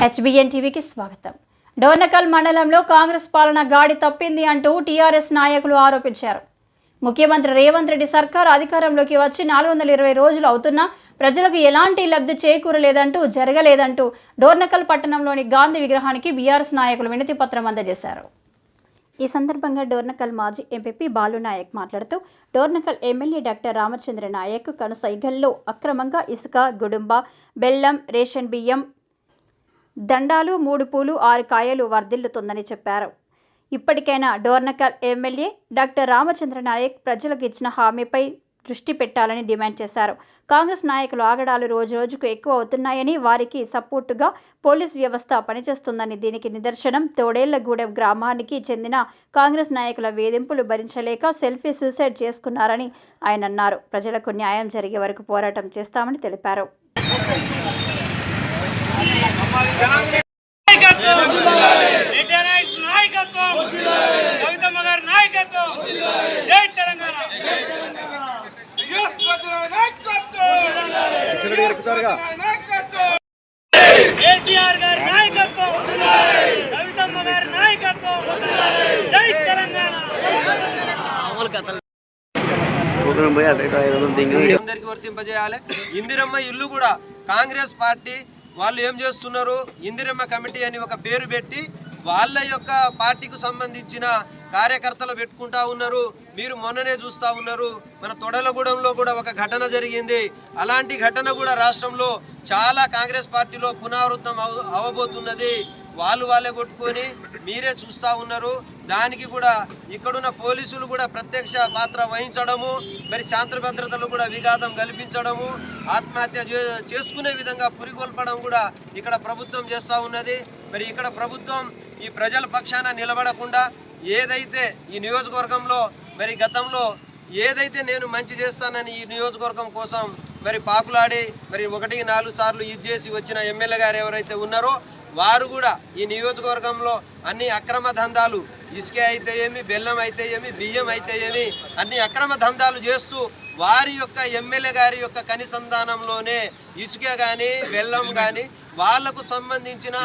HBN టీవీకి స్వాగతం. డోర్నకల్ మండలంలో కాంగ్రెస్ పాలన గాడి తప్పింది అంటూ టీఆర్ఎస్ నాయకులు ఆరోపించారు. ముఖ్యమంత్రి రేవంత్ రెడ్డి సర్కార్ అధికారంలోకి వచ్చి నాలుగు వందల ఇరవై రోజులు అవుతున్నా ప్రజలకు ఎలాంటి లబ్ధి చేకూరలేదంటూ జరగలేదంటూ డోర్నకల్ పట్టణంలోని గాంధీ విగ్రహానికి బీఆర్ఎస్ నాయకులు వినతి పత్రం అందజేశారు. ఈ సందర్భంగా డోర్నకల్ మాజీ ఎంపీపీ బాలు నాయక్ మాట్లాడుతూ డోర్నకల్ ఎమ్మెల్యే డాక్టర్ రామచంద్ర నాయక్ కనుసైగల్లో అక్రమంగా ఇసుక గుడుంబ బెల్లం రేషన్ బియ్యం దండాలు మూడు పూలు ఆరు కాయలు వర్ధిల్లుతుందని చెప్పారు. ఇప్పటికైనా డోర్నకల్ ఎమ్మెల్యే డాక్టర్ రామచంద్ర నాయక్ ప్రజలకు ఇచ్చిన హామీపై దృష్టి పెట్టాలని డిమాండ్ చేశారు. కాంగ్రెస్ నాయకులు ఆగడాలు రోజు రోజుకు ఎక్కువ అవుతున్నాయని వారికి సపోర్టుగా పోలీస్ వ్యవస్థ పనిచేస్తుందని దీనికి నిదర్శనం తోడేళ్ళగూడెం గ్రామానికి చెందిన కాంగ్రెస్ నాయకుల వేధింపులు భరించలేక సెల్ఫీ సూసైడ్ చేసుకున్నారని ఆయన అన్నారు. ప్రజలకు న్యాయం జరిగే వరకు పోరాటం చేస్తామని తెలిపారు. నాయకత్వం కేసీఆర్ గారి నాయకత్వం కవితమ్మ గారి నాయకత్వం జై తెలంగాణ. అందరికీ వర్తింపజేయాలి. ఇందిరమ్మ ఇల్లు కూడా కాంగ్రెస్ పార్టీ వాళ్ళు ఏం చేస్తున్నారు? ఇందిరమ్మ కమిటీ అని ఒక పేరు పెట్టి వాళ్ళ యొక్క పార్టీకి సంబంధించిన కార్యకర్తలు పెట్టుకుంటా ఉన్నారు. మీరు మొన్ననే చూస్తూ ఉన్నారు. మన తొడలగూడెంలో కూడా ఒక ఘటన జరిగింది. అలాంటి ఘటన కూడా రాష్ట్రంలో చాలా కాంగ్రెస్ పార్టీలో పునరావృతం అవ అవబోతున్నది. వాళ్ళు వాళ్ళే కొట్టుకొని మీరే చూస్తూ ఉన్నారు. దానికి కూడా ఇక్కడున్న పోలీసులు కూడా ప్రత్యక్ష పాత్ర వహించడము మరి శాంతి భద్రతలు కూడా విఘాతం కల్పించడము ఆత్మహత్య చే- చేసుకునే విధంగా పురికొల్పడం కూడా ఇక్కడ ప్రభుత్వం చేస్తూ ఉన్నది. మరి ఇక్కడ ప్రభుత్వం ఈ ప్రజల పక్షాన నిలబడకుండా ఏదైతే ఈ నియోజకవర్గంలో మరి గతంలో ఏదైతే నేను మంచి చేస్తానని ఈ నియోజకవర్గం కోసం మరి పాకులాడి మరి ఒకటికి నాలుగు సార్లు ఇది చేసి వచ్చిన ఎమ్మెల్యే గారు ఎవరైతే ఉన్నారో వారు కూడా ఈ నియోజకవర్గంలో అన్ని అక్రమ దందాలు ఇసుక అయితే ఏమి బెల్లం అయితే ఏమి బియ్యం అయితే ఏమి అన్ని అక్రమ దందాలు చేస్తూ వారి యొక్క ఎమ్మెల్యే గారి యొక్క కనిసంధానంలోనే ఇసుక కానీ బెల్లం కానీ వాళ్ళకు సంబంధించిన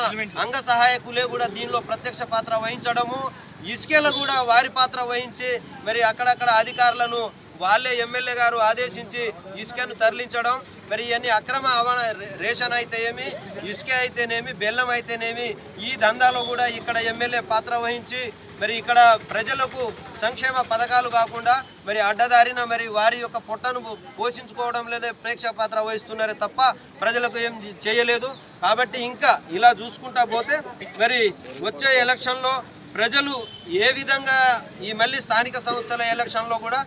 అంగ సహాయకులే కూడా దీనిలో ప్రత్యక్ష పాత్ర వహించడము ఇసుకలో కూడా వారి పాత్ర వహించి మరి అక్కడక్కడ అధికారులను వాళ్ళే ఎమ్మెల్యే గారు ఆదేశించి ఇసుకను తరలించడం మరి ఇవన్నీ అక్రమ అవన రేషన్ అయితే ఏమి ఇసుక అయితేనేమి బెల్లం అయితేనేమి ఈ దందాలో కూడా ఇక్కడ ఎమ్మెల్యే పాత్ర వహించి మరి ఇక్కడ ప్రజలకు సంక్షేమ పథకాలు కాకుండా మరి అడ్డదారిన మరి వారి యొక్క పొట్టను పోషించుకోవడంలోనే ప్రేక్ష పాత్ర వహిస్తున్నారే తప్ప ప్రజలకు ఏం చేయలేదు. కాబట్టి ఇంకా ఇలా చూసుకుంటా పోతే మరి వచ్చే ఎలక్షన్లో ప్రజలు ఏ విధంగా ఈ మళ్ళీ స్థానిక సంస్థల ఎలక్షన్లో కూడా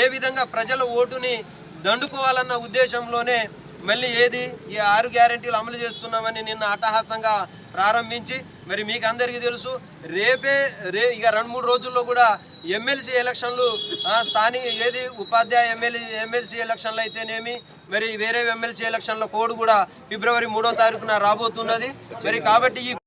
ఏ విధంగా ప్రజల ఓటుని దండుకోవాలన్న ఉద్దేశంలోనే మళ్ళీ ఏది ఈ ఆరు గ్యారెంటీలు అమలు చేస్తున్నామని నిన్న అట్టహాసంగా ప్రారంభించి మరి మీకు అందరికీ తెలుసు రేపే రే ఇక రెండు మూడు రోజుల్లో కూడా ఎమ్మెల్సీ ఎలక్షన్లు స్థానిక ఏది ఉపాధ్యాయ ఎమ్మెల్యే ఎమ్మెల్సీ ఎలక్షన్లు అయితేనేమి మరి వేరే ఎమ్మెల్సీ ఎలక్షన్ల కోడ్ కూడా ఫిబ్రవరి మూడో తారీఖున రాబోతున్నది. మరి కాబట్టి ఈ